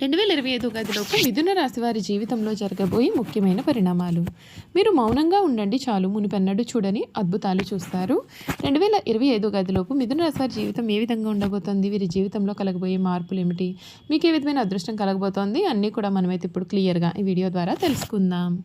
రెండు వేల ఇరవై ఐదు గదిలోపు మిథున రాశి వారి జీవితంలో జరగబోయే ముఖ్యమైన పరిణామాలు. మీరు మౌనంగా ఉండండి చాలు మునిపెన్నడు చూడని అద్భుతాలు చూస్తారు. రెండు వేల ఇరవై ఐదు గదిలోపు మిథున రాశి వారి జీవితం ఏ విధంగా ఉండబోతోంది? వీరి జీవితంలో కలగబోయే మార్పులు ఏమిటి? మీకు ఏ విధమైన అదృష్టం కలగబోతోంది? అన్నీ కూడా మనమైతే ఇప్పుడు క్లియర్గా ఈ వీడియో ద్వారా తెలుసుకుందాం.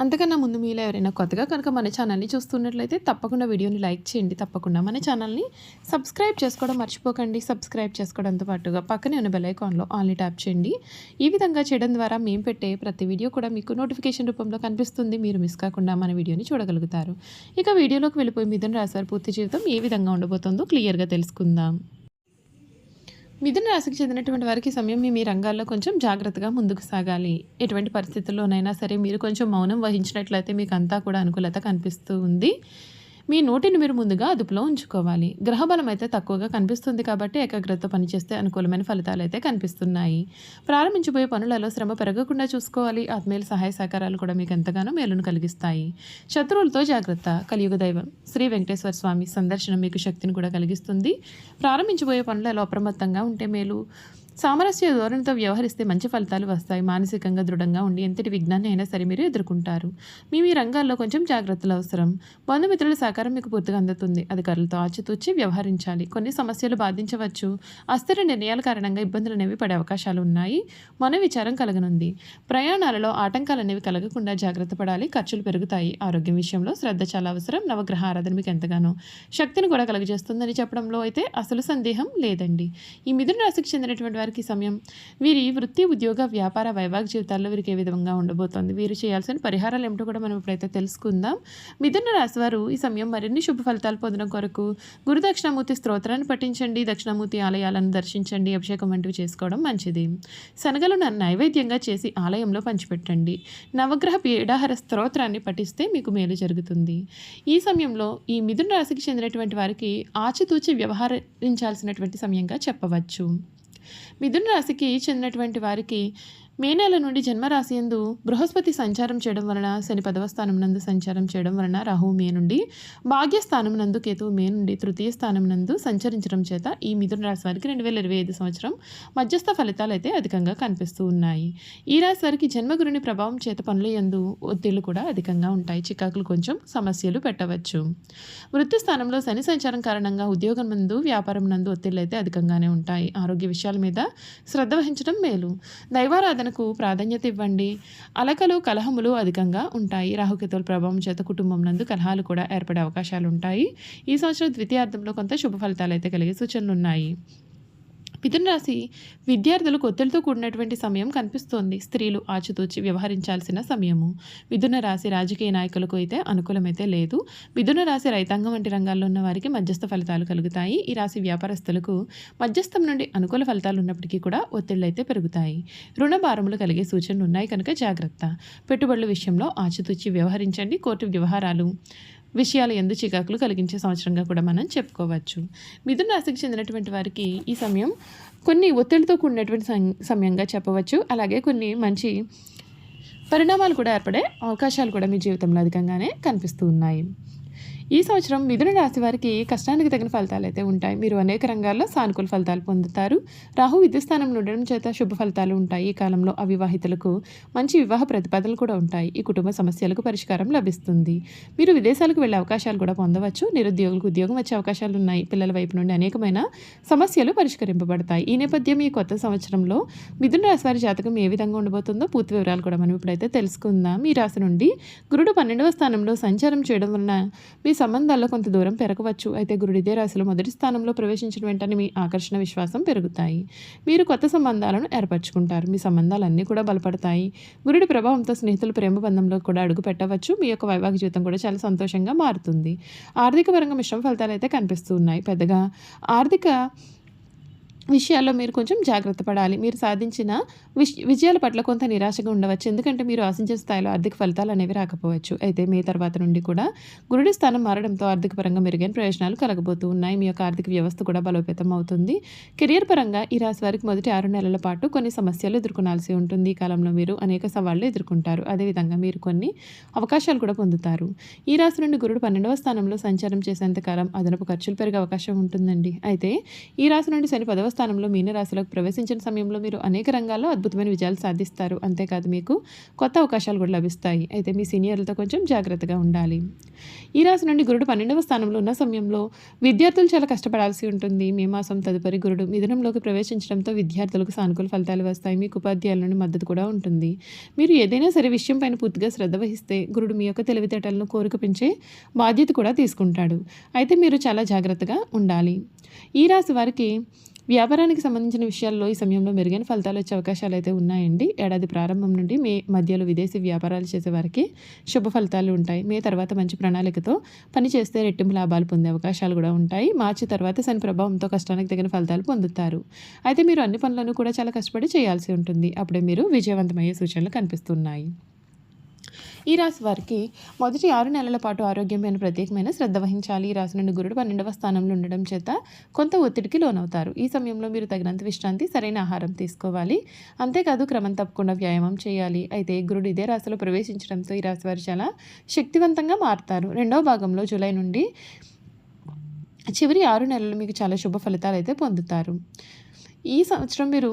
అంతకన్నా ముందు మీలో ఎవరైనా కొత్తగా కనుక మన ఛానల్ని చూస్తున్నట్లయితే తప్పకుండా వీడియోని లైక్ చేయండి. తప్పకుండా మన ఛానల్ని సబ్స్క్రైబ్ చేసుకోవడం మర్చిపోకండి. సబ్స్క్రైబ్ చేసుకోవడంతో పాటుగా పక్కనే ఉన్న బెల్ ఐకాన్లో ఆన్లీ ట్యాప్ చేయండి. ఈ విధంగా చేయడం ద్వారా మేము పెట్టే ప్రతి వీడియో కూడా మీకు నోటిఫికేషన్ రూపంలో కనిపిస్తుంది. మీరు మిస్ కాకుండా మన వీడియోని చూడగలుగుతారు. ఇక వీడియోలోకి వెళ్ళిపోయి మిథున రాశారు పూర్తి జీవితం ఏ విధంగా ఉండబోతుందో క్లియర్గా తెలుసుకుందాం. మిథున రాశికి చెందినటువంటి వారికి సమయం మీ మీ రంగాల్లో కొంచెం జాగ్రత్తగా ముందుకు సాగాలి. ఎటువంటి పరిస్థితుల్లోనైనా సరే మీరు కొంచెం మౌనం వహించినట్లయితే మీకు అంతా కూడా అనుకూలత కనిపిస్తూ ఉంది. మీ నోటిని మీరు ముందుగా అదుపులో ఉంచుకోవాలి. గ్రహబలం అయితే తక్కువగా కనిపిస్తుంది కాబట్టి ఏకాగ్రత పనిచేస్తే అనుకూలమైన ఫలితాలు అయితే కనిపిస్తున్నాయి. ప్రారంభించబోయే పనులలో శ్రమ పెరగకుండా చూసుకోవాలి. ఆత్మీయుల సహాయ సహకారాలు కూడా మీకు ఎంతగానో మేలును కలిగిస్తాయి. శత్రువులతో జాగ్రత్త. కలియుగ దైవం శ్రీ వెంకటేశ్వర స్వామి సందర్శనం మీకు శక్తిని కూడా కలిగిస్తుంది. ప్రారంభించబోయే పనులలో అప్రమత్తంగా ఉంటే మేలు. సామరస్య ధోరణితో వ్యవహరిస్తే మంచి ఫలితాలు వస్తాయి. మానసికంగా దృఢంగా ఉండి ఎంతటి విఘ్నాన్ని అయినా సరే మీరు ఎదుర్కొంటారు. మీ మీ రంగాల్లో కొంచెం జాగ్రత్తలు అవసరం. బంధుమిత్రుల సహకారం మీకు పూర్తిగా అందుతుంది. అధికారులతో ఆచితూచి వ్యవహరించాలి. కొన్ని సమస్యలు బాధించవచ్చు. అస్థిర నిర్ణయాల కారణంగా ఇబ్బందులు అనేవి పడే అవకాశాలు ఉన్నాయి. మన విచారం కలగనుంది. ప్రయాణాలలో ఆటంకాలు అనేవి కలగకుండా జాగ్రత్త పడాలి. ఖర్చులు పెరుగుతాయి. ఆరోగ్యం విషయంలో శ్రద్ధ చాలా అవసరం. నవగ్రహ ఆరాధన మీకు ఎంతగానో శక్తిని కూడా కలుగజేస్తుందని చెప్పడంలో అయితే అసలు సందేహం లేదండి. ఈ మిథున రాశికి చెందినటువంటి వారికి సమయం. వీరి వృత్తి ఉద్యోగ వ్యాపార వైవాహిక జీవితాల్లో వీరికి ఏ విధంగా ఉండబోతోంది? వీరు చేయాల్సిన పరిహారాలు ఏమిటో కూడా మనం ఇప్పుడైతే తెలుసుకుందాం. మిథున రాశి వారు ఈ సమయం మరిన్ని శుభ ఫలితాలు పొందడం కొరకు గురు దక్షిణామూర్తి స్తోత్రాన్ని పఠించండి దక్షిణామూర్తి ఆలయాలను దర్శించండి అభిషేకం వంటివి చేసుకోవడం మంచిది. శనగలను నైవేద్యంగా చేసి ఆలయంలో పంచిపెట్టండి. నవగ్రహ పీడాహార స్తోత్రాన్ని పఠిస్తే మీకు మేలు జరుగుతుంది. ఈ సమయంలో ఈ మిథున రాశికి చెందినటువంటి వారికి ఆచితూచి వ్యవహరించాల్సినటువంటి సమయంగా చెప్పవచ్చు. మిథున రాశికి చెందినటువంటి వారికి మే నెల నుండి జన్మరాశి ఎందు బృహస్పతి సంచారం చేయడం వలన శని పదవ స్థానం నందు సంచారం చేయడం వలన రాహువు మే నుండి భాగ్యస్థానం నందు కేతువు మే నుండి తృతీయ స్థానం నందు సంచరించడం చేత ఈ మిథున రాశి వారికి రెండు వేల ఇరవై ఐదు సంవత్సరం మధ్యస్థ ఫలితాలు అయితే అధికంగా కనిపిస్తూ ఉన్నాయి. ఈ రాశి వారికి జన్మగురుని ప్రభావం చేత పనుల యందు ఒత్తిళ్ళు కూడా అధికంగా ఉంటాయి. చికాకులు కొంచెం సమస్యలు పెట్టవచ్చు. వృత్తి స్థానంలో శని సంచారం కారణంగా ఉద్యోగం నందు వ్యాపారం నందు ఒత్తిళ్ళు అయితే అధికంగానే ఉంటాయి. ఆరోగ్య విషయాల మీద శ్రద్ధ వహించడం మేలు. దైవారాధన ఆలోచనకు ప్రాధాన్యత ఇవ్వండి. అలకలు కలహములు అధికంగా ఉంటాయి. రాహుకేతువుల ప్రభావం చేత కుటుంబం నందు కలహాలు కూడా ఏర్పడే అవకాశాలు ఉంటాయి ఈ సంవత్సరం ద్వితీయార్థంలో కొంత శుభ ఫలితాలు అయితే కలిగే సూచనలు ఉన్నాయి మిథున రాశి విద్యార్థులకు ఒత్తిడితో కూడినటువంటి సమయం కనిపిస్తోంది. స్త్రీలు ఆచితూచి వ్యవహరించాల్సిన సమయము. మిథున రాశి రాజకీయ నాయకులకు అయితే అనుకూలమైతే లేదు. మిథున రాశి రైతాంగం వంటి రంగాల్లో ఉన్న వారికి మధ్యస్థ ఫలితాలు కలుగుతాయి. ఈ రాశి వ్యాపారస్తులకు మధ్యస్థం నుండి అనుకూల ఫలితాలు ఉన్నప్పటికీ కూడా ఒత్తిళ్ళు అయితే పెరుగుతాయి. రుణ భారములు కలిగే సూచనలు ఉన్నాయి కనుక జాగ్రత్త. పెట్టుబడుల విషయంలో ఆచితూచి వ్యవహరించండి. కోర్టు వ్యవహారాలు విషయాలు ఎందు చికాకులు కలిగించే సంవత్సరంగా కూడా మనం చెప్పుకోవచ్చు. మిథున రాశికి చెందినటువంటి వారికి ఈ సమయం కొన్ని ఒత్తిడితో కూడినటువంటి సం- సమయంగా చెప్పవచ్చు. అలాగే కొన్ని మంచి పరిణామాలు కూడా ఏర్పడే అవకాశాలు కూడా మీ జీవితంలో అధికంగానే కనిపిస్తూ ఉన్నాయి. ఈ సంవత్సరం మిథున రాశి వారికి కష్టానికి తగిన ఫలితాలు అయితే ఉంటాయి. మీరు అనేక రంగాల్లో సానుకూల ఫలితాలు పొందుతారు. రాహు విద్యుస్థానం ఉండడం చేత శుభ ఫలితాలు ఉంటాయి. ఈ కాలంలో అవివాహితులకు మంచి వివాహ ప్రతిపాదనలు కూడా ఉంటాయి. ఈ కుటుంబ సమస్యలకు పరిష్కారం లభిస్తుంది. మీరు విదేశాలకు వెళ్ళే అవకాశాలు కూడా పొందవచ్చు. నిరుద్యోగులకు ఉద్యోగం వచ్చే అవకాశాలు ఉన్నాయి. పిల్లల వైపు నుండి అనేకమైన సమస్యలు పరిష్కరింపబడతాయి. ఈ నేపథ్యం ఈ కొత్త సంవత్సరంలో మిథున రాశి వారి జాతకం ఏ విధంగా ఉండబోతుందో పూర్తి వివరాలు కూడా మనం ఇప్పుడైతే తెలుసుకుందాం. ఈ రాశి నుండి గురుడు పన్నెండవ స్థానంలో సంచారం చేయడం వలన మీ సంబంధాల్లో కొంత దూరం పెరగవచ్చు. అయితే గురుడిదే రాశిలో మొదటి స్థానంలో ప్రవేశించిన వెంటనే మీ ఆకర్షణ విశ్వాసం పెరుగుతాయి. మీరు కొత్త సంబంధాలను ఏర్పరచుకుంటారు. మీ సంబంధాలన్నీ కూడా బలపడతాయి. గురుడి ప్రభావంతో స్నేహితులు ప్రేమ బంధంలో కూడా అడుగు పెట్టవచ్చు. మీ యొక్క వైవాహిక జీవితం కూడా చాలా సంతోషంగా మారుతుంది. ఆర్థిక పరంగా మిశ్రమ ఫలితాలు అయితే కనిపిస్తూ ఉన్నాయి. పెద్దగా ఆర్థిక విషయాల్లో మీరు కొంచెం జాగ్రత్త పడాలి. మీరు సాధించిన విష్ విజయాల పట్ల కొంత నిరాశగా ఉండవచ్చు. ఎందుకంటే మీరు ఆశించిన స్థాయిలో ఆర్థిక ఫలితాలు అనేవి రాకపోవచ్చు. అయితే మే తర్వాత నుండి కూడా గురుడి స్థానం మారడంతో ఆర్థిక పరంగా మెరుగైన ప్రయోజనాలు కలగబోతూ ఉన్నాయి. మీ యొక్క ఆర్థిక వ్యవస్థ కూడా బలోపేతం అవుతుంది. కెరియర్ పరంగా ఈ రాశి వారికి మొదటి ఆరు నెలల పాటు కొన్ని సమస్యలు ఎదుర్కొనాల్సి ఉంటుంది. ఈ కాలంలో మీరు అనేక సవాళ్ళు ఎదుర్కొంటారు. అదేవిధంగా మీరు కొన్ని అవకాశాలు కూడా పొందుతారు. ఈ రాశి నుండి గురుడు పన్నెండవ స్థానంలో సంచారం చేసేంతకాలం అదనపు ఖర్చులు పెరిగే అవకాశం ఉంటుందండి. అయితే ఈ రాశి నుండి శని పదవ స్థానంలో మీనరాశిలోకి ప్రవేశించిన సమయంలో మీరు అనేక రంగాల్లో అద్భుతమైన విజయాలు సాధిస్తారు. అంతేకాదు మీకు కొత్త అవకాశాలు కూడా లభిస్తాయి. అయితే మీ సీనియర్లతో కొంచెం జాగ్రత్తగా ఉండాలి. ఈ రాశి నుండి గురుడు పన్నెండవ స్థానంలో ఉన్న సమయంలో విద్యార్థులు చాలా కష్టపడాల్సి ఉంటుంది. మే మాసం తదుపరి గురుడు మిథునంలోకి ప్రవేశించడంతో విద్యార్థులకు సానుకూల ఫలితాలు వస్తాయి. మీకు ఉపాధ్యాయుల నుండి మద్దతు కూడా ఉంటుంది. మీరు ఏదైనా సరే విషయం పైన పూర్తిగా శ్రద్ధ వహిస్తే గురుడు మీ యొక్క తెలివితేటలను కోరిక పెంచే బాధ్యత కూడా తీసుకుంటాడు. అయితే మీరు చాలా జాగ్రత్తగా ఉండాలి. ఈ రాశి వారికి వ్యాపారానికి సంబంధించిన విషయాల్లో ఈ సమయంలో మెరుగైన ఫలితాలు వచ్చే అవకాశాలు అయితే ఉన్నాయండి. ఏడాది ప్రారంభం నుండి మే మధ్యలో విదేశీ వ్యాపారాలు చేసే వారికి శుభ ఫలితాలు ఉంటాయి. మే తర్వాత మంచి ప్రణాళికతో పని చేస్తే రెట్టింపు లాభాలు పొందే అవకాశాలు కూడా ఉంటాయి. మార్చి తర్వాత శని ప్రభావంతో కష్టానికి తగిన ఫలితాలు పొందుతారు. అయితే మీరు అన్ని పనులను కూడా చాలా కష్టపడి చేయాల్సి ఉంటుంది. అప్పుడే మీరు విజయవంతమయ్యే సూచనలు కనిపిస్తున్నాయి. ఈ రాశి వారికి మొదటి ఆరు నెలల పాటు ఆరోగ్యమైన ప్రత్యేకమైన శ్రద్ధ వహించాలి. ఈ రాశి నుండి గురుడు పన్నెండవ స్థానంలో ఉండడం చేత కొంత ఒత్తిడికి లోనవుతారు. ఈ సమయంలో మీరు తగినంత విశ్రాంతి సరైన ఆహారం తీసుకోవాలి. అంతేకాదు క్రమం తప్పకుండా వ్యాయామం చేయాలి. అయితే గురుడు ఇదే రాశిలో ప్రవేశించడంతో ఈ రాశి వారు చాలా శక్తివంతంగా మారుతారు. రెండవ భాగంలో జూలై నుండి చివరి ఆరు నెలలు మీకు చాలా శుభ ఫలితాలు అయితే పొందుతారు. ఈ సంవత్సరం మీరు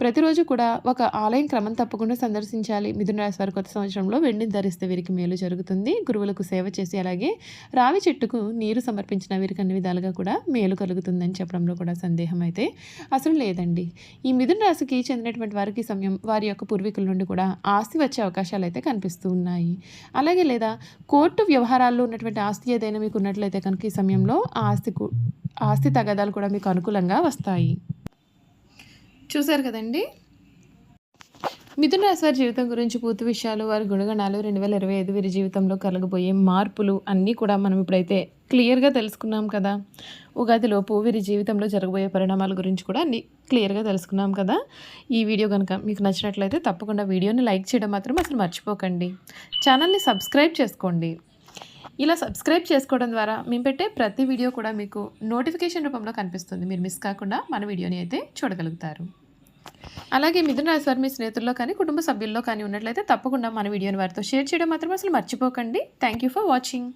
ప్రతిరోజు కూడా ఒక ఆలయం క్రమం తప్పకుండా సందర్శించాలి. మిథున రాశి వారి కొత్త సంవత్సరంలో వెండిని ధరిస్తే వీరికి మేలు జరుగుతుంది. గురువులకు సేవ చేసి అలాగే రావి చెట్టుకు నీరు సమర్పించిన వీరికి అన్ని విధాలుగా కూడా మేలు కలుగుతుందని చెప్పడంలో కూడా సందేహం అయితే అసలు లేదండి. ఈ మిథున రాశికి చెందినటువంటి వారికి సమయం వారి యొక్క పూర్వీకుల నుండి కూడా ఆస్తి వచ్చే అవకాశాలు అయితే కనిపిస్తూ ఉన్నాయి. అలాగే లేదా కోర్టు వ్యవహారాల్లో ఉన్నటువంటి ఆస్తి ఏదైనా మీకు ఉన్నట్లయితే కనుక ఈ సమయంలో ఆస్తి ఆస్తి తగాదాలు కూడా మీకు అనుకూలంగా వస్తాయి. చూశారు కదండి? మిథున రాశి వారి జీవితం గురించి పూర్తి విషయాలు వారి గుణగణాలు రెండు వేల ఇరవై ఐదు వీరి జీవితంలో కలగబోయే మార్పులు అన్నీ కూడా మనం ఇప్పుడైతే క్లియర్గా తెలుసుకున్నాం కదా. ఉగాదిలోపు వీరి జీవితంలో జరగబోయే పరిణామాల గురించి కూడా అన్ని క్లియర్గా తెలుసుకున్నాం కదా. ఈ వీడియో కనుక మీకు నచ్చినట్లయితే తప్పకుండా వీడియోని లైక్ చేయడం మాత్రం అసలు మర్చిపోకండి. ఛానల్ని సబ్స్క్రైబ్ చేసుకోండి. ఇలా సబ్స్క్రైబ్ చేసుకోవడం ద్వారా మేము పెట్టే ప్రతి వీడియో కూడా మీకు నోటిఫికేషన్ రూపంలో కనిపిస్తుంది. మీరు మిస్ కాకుండా మన వీడియోని అయితే చూడగలుగుతారు. అలాగే మిథున రాశి వారు మీ స్నేహితుల్లో కానీ కుటుంబ సభ్యుల్లో కానీ ఉన్నట్లయితే తప్పకుండా మన వీడియోని వారితో షేర్ చేయడం మాత్రం అసలు మర్చిపోకండి. Thank you for watching